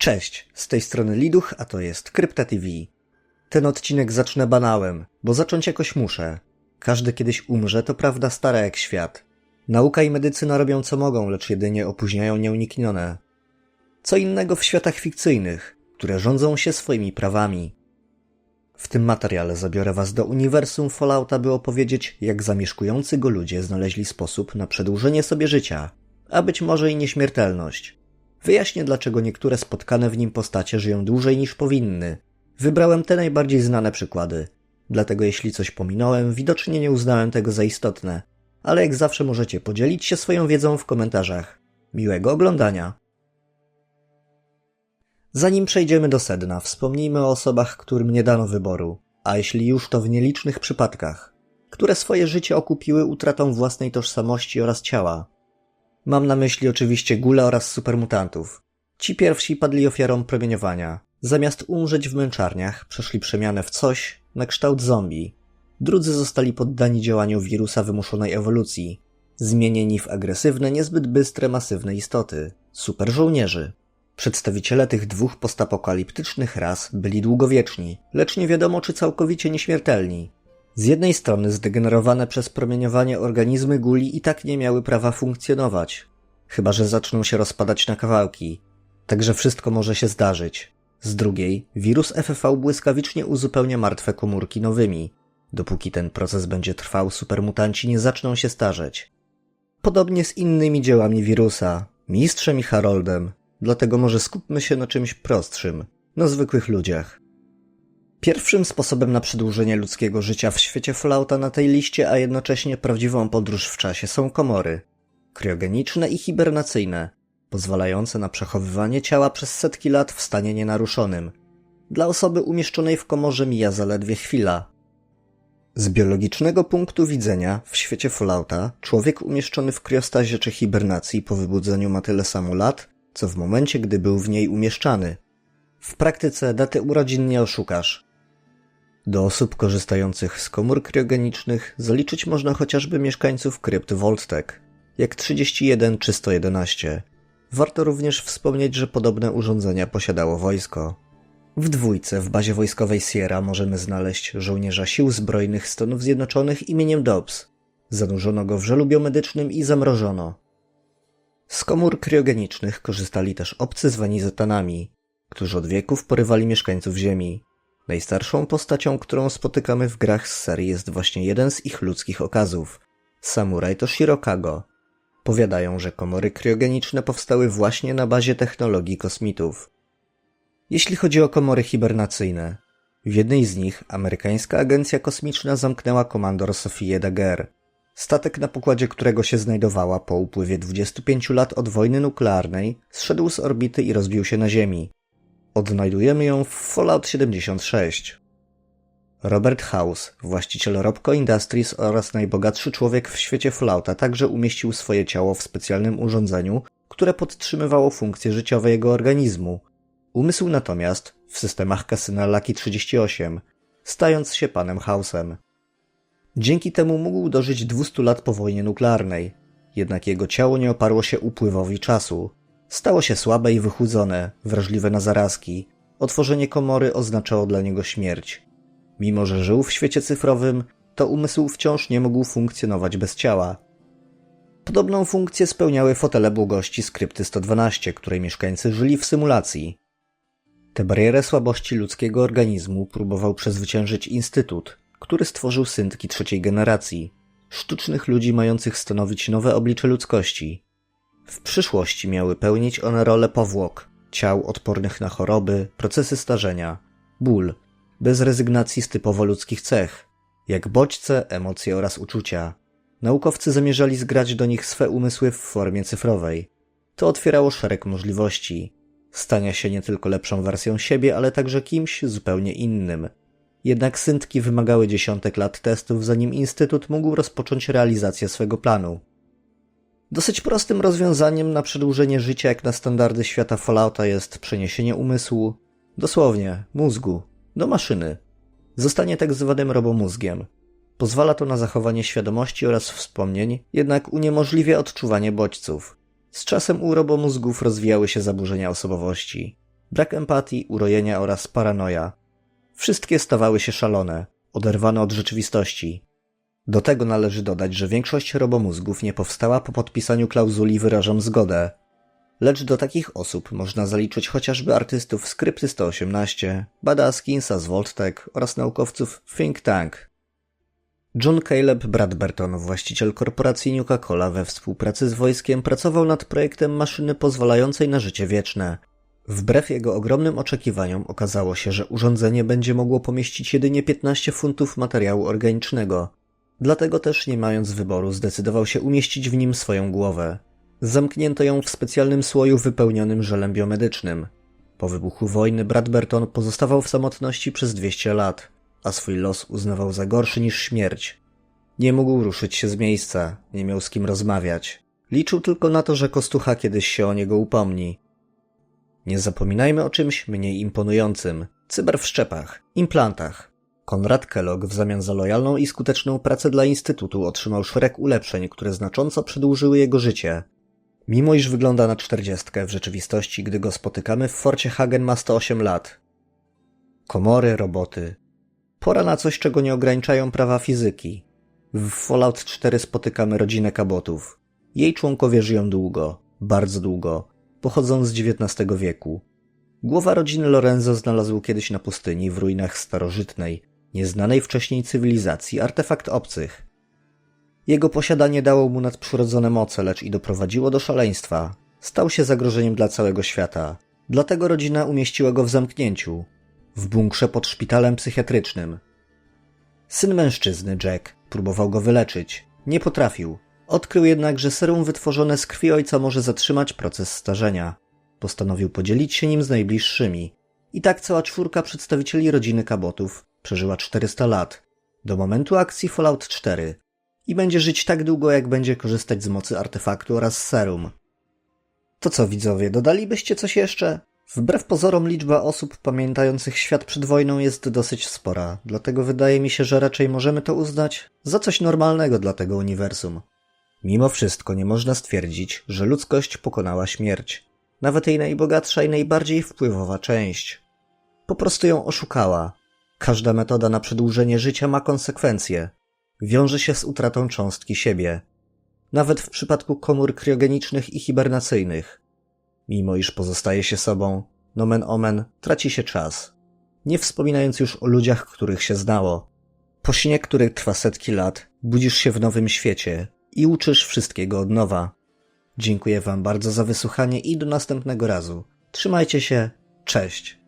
Cześć, z tej strony Liduch, a to jest Krypta TV. Ten odcinek zacznę banałem, bo zacząć jakoś muszę. Każdy kiedyś umrze, to prawda stara jak świat. Nauka i medycyna robią co mogą, lecz jedynie opóźniają nieuniknione. Co innego w światach fikcyjnych, które rządzą się swoimi prawami. W tym materiale zabiorę was do uniwersum Fallouta, by opowiedzieć, jak zamieszkujący go ludzie znaleźli sposób na przedłużenie sobie życia, a być może i nieśmiertelność. Wyjaśnię, dlaczego niektóre spotkane w nim postacie żyją dłużej niż powinny. Wybrałem te najbardziej znane przykłady. Dlatego jeśli coś pominąłem, widocznie nie uznałem tego za istotne. Ale jak zawsze możecie podzielić się swoją wiedzą w komentarzach. Miłego oglądania! Zanim przejdziemy do sedna, wspomnijmy o osobach, którym nie dano wyboru, a jeśli już to w nielicznych przypadkach, które swoje życie okupiły utratą własnej tożsamości oraz ciała. Mam na myśli oczywiście gule oraz supermutantów. Ci pierwsi padli ofiarą promieniowania. Zamiast umrzeć w męczarniach, przeszli przemianę w coś na kształt zombie. Drudzy zostali poddani działaniu wirusa wymuszonej ewolucji, zmienieni w agresywne, niezbyt bystre, masywne istoty, super żołnierzy. Przedstawiciele tych dwóch postapokaliptycznych ras byli długowieczni, lecz nie wiadomo czy całkowicie nieśmiertelni. Z jednej strony zdegenerowane przez promieniowanie organizmy guli i tak nie miały prawa funkcjonować, chyba że zaczną się rozpadać na kawałki. Także wszystko może się zdarzyć. Z drugiej, wirus FFV błyskawicznie uzupełnia martwe komórki nowymi. Dopóki ten proces będzie trwał, supermutanci nie zaczną się starzeć. Podobnie z innymi dziełami wirusa, Mistrzem i Haroldem, dlatego może skupmy się na czymś prostszym, na zwykłych ludziach. Pierwszym sposobem na przedłużenie ludzkiego życia w świecie Fallouta na tej liście, a jednocześnie prawdziwą podróż w czasie są komory. Kryogeniczne i hibernacyjne, pozwalające na przechowywanie ciała przez setki lat w stanie nienaruszonym. Dla osoby umieszczonej w komorze mija zaledwie chwila. Z biologicznego punktu widzenia, w świecie Fallouta, człowiek umieszczony w kriostazie czy hibernacji po wybudzeniu ma tyle samo lat, co w momencie, gdy był w niej umieszczany. W praktyce daty urodzin nie oszukasz. Do osób korzystających z komór kriogenicznych zaliczyć można chociażby mieszkańców krypt Voltek, jak 31 czy 111. Warto również wspomnieć, że podobne urządzenia posiadało wojsko. W dwójce w bazie wojskowej Sierra możemy znaleźć żołnierza sił zbrojnych Stanów Zjednoczonych imieniem Dobbs. Zanurzono go w żelu biomedycznym i zamrożono. Z komór kriogenicznych korzystali też obcy zwani zetanami, którzy od wieków porywali mieszkańców Ziemi. Najstarszą postacią, którą spotykamy w grach z serii jest właśnie jeden z ich ludzkich okazów. Samuraj to Shirokago. Powiadają, że komory kriogeniczne powstały właśnie na bazie technologii kosmitów. Jeśli chodzi o komory hibernacyjne, w jednej z nich amerykańska agencja kosmiczna zamknęła komandor Sofię Daguerre, statek na pokładzie którego się znajdowała po upływie 25 lat od wojny nuklearnej, zszedł z orbity i rozbił się na Ziemi. Odnajdujemy ją w Fallout 76. Robert House, właściciel Robco Industries oraz najbogatszy człowiek w świecie Fallouta, także umieścił swoje ciało w specjalnym urządzeniu, które podtrzymywało funkcje życiowe jego organizmu. Umysł natomiast w systemach kasyna Lucky 38, stając się panem House'em. Dzięki temu mógł dożyć 200 lat po wojnie nuklearnej, jednak jego ciało nie oparło się upływowi czasu. Stało się słabe i wychudzone, wrażliwe na zarazki. Otworzenie komory oznaczało dla niego śmierć. Mimo, że żył w świecie cyfrowym, to umysł wciąż nie mógł funkcjonować bez ciała. Podobną funkcję spełniały fotele błogości skrypty 112, której mieszkańcy żyli w symulacji. Tę barierę słabości ludzkiego organizmu próbował przezwyciężyć Instytut, który stworzył syntki trzeciej generacji, sztucznych ludzi mających stanowić nowe oblicze ludzkości. W przyszłości miały pełnić one rolę powłok, ciał odpornych na choroby, procesy starzenia, ból, bez rezygnacji z typowo ludzkich cech, jak bodźce, emocje oraz uczucia. Naukowcy zamierzali zgrać do nich swe umysły w formie cyfrowej. To otwierało szereg możliwości. Stania się nie tylko lepszą wersją siebie, ale także kimś zupełnie innym. Jednak syntki wymagały dziesiątek lat testów, zanim Instytut mógł rozpocząć realizację swego planu. Dosyć prostym rozwiązaniem na przedłużenie życia jak na standardy świata Fallouta jest przeniesienie umysłu, dosłownie mózgu, do maszyny. Zostanie tak zwanym robomózgiem. Pozwala to na zachowanie świadomości oraz wspomnień, jednak uniemożliwia odczuwanie bodźców. Z czasem u robomózgów rozwijały się zaburzenia osobowości. brak empatii, urojenia oraz paranoja. Wszystkie stawały się szalone, oderwane od rzeczywistości. Do tego należy dodać, że większość robomózgów nie powstała po podpisaniu klauzuli wyrażam zgodę. Lecz do takich osób można zaliczyć chociażby artystów z Krypty 118, Bada Skinsa z Volttek oraz naukowców Think Tank. John Caleb Bradberton, właściciel korporacji Coca-Cola we współpracy z wojskiem, pracował nad projektem maszyny pozwalającej na życie wieczne. Wbrew jego ogromnym oczekiwaniom okazało się, że urządzenie będzie mogło pomieścić jedynie 15 funtów materiału organicznego. Dlatego też, nie mając wyboru, zdecydował się umieścić w nim swoją głowę. Zamknięto ją w specjalnym słoju wypełnionym żelem biomedycznym. Po wybuchu wojny Bradberton pozostawał w samotności przez 200 lat, a swój los uznawał za gorszy niż śmierć. Nie mógł ruszyć się z miejsca, nie miał z kim rozmawiać. Liczył tylko na to, że Kostucha kiedyś się o niego upomni. Nie zapominajmy o czymś mniej imponującym. Cyber w szczepach, implantach. Konrad Kellogg w zamian za lojalną i skuteczną pracę dla Instytutu otrzymał szereg ulepszeń, które znacząco przedłużyły jego życie. Mimo iż wygląda na czterdziestkę, w rzeczywistości, gdy go spotykamy w Forcie Hagen ma 108 lat. Komory, roboty. Pora na coś, czego nie ograniczają prawa fizyki. W Fallout 4 spotykamy rodzinę kabotów. Jej członkowie żyją długo, bardzo długo, pochodzą z XIX wieku. Głowa rodziny Lorenzo znalazł kiedyś na pustyni w ruinach starożytnej, nieznanej wcześniej cywilizacji artefakt obcych. Jego posiadanie dało mu nadprzyrodzone moce, lecz i doprowadziło do szaleństwa. Stał się zagrożeniem dla całego świata. Dlatego rodzina umieściła go w zamknięciu, w bunkrze pod szpitalem psychiatrycznym. Syn mężczyzny, Jack, próbował go wyleczyć. Nie potrafił. Odkrył jednak, że serum wytworzone z krwi ojca może zatrzymać proces starzenia. Postanowił podzielić się nim z najbliższymi. I tak cała czwórka przedstawicieli rodziny Kabotów przeżyła 400 lat, do momentu akcji Fallout 4 i będzie żyć tak długo, jak będzie korzystać z mocy artefaktu oraz serum. To co widzowie, dodalibyście coś jeszcze? Wbrew pozorom liczba osób pamiętających świat przed wojną jest dosyć spora, dlatego wydaje mi się, że raczej możemy to uznać za coś normalnego dla tego uniwersum. Mimo wszystko nie można stwierdzić, że ludzkość pokonała śmierć. Nawet jej najbogatsza i najbardziej wpływowa część. Po prostu ją oszukała. Każda metoda na przedłużenie życia ma konsekwencje. Wiąże się z utratą cząstki siebie. Nawet w przypadku komór kriogenicznych i hibernacyjnych. Mimo iż pozostaje się sobą, nomen omen, traci się czas. Nie wspominając już o ludziach, których się znało. Po śnie, który trwa setki lat, budzisz się w nowym świecie i uczysz wszystkiego od nowa. Dziękuję Wam bardzo za wysłuchanie i do następnego razu. Trzymajcie się, cześć.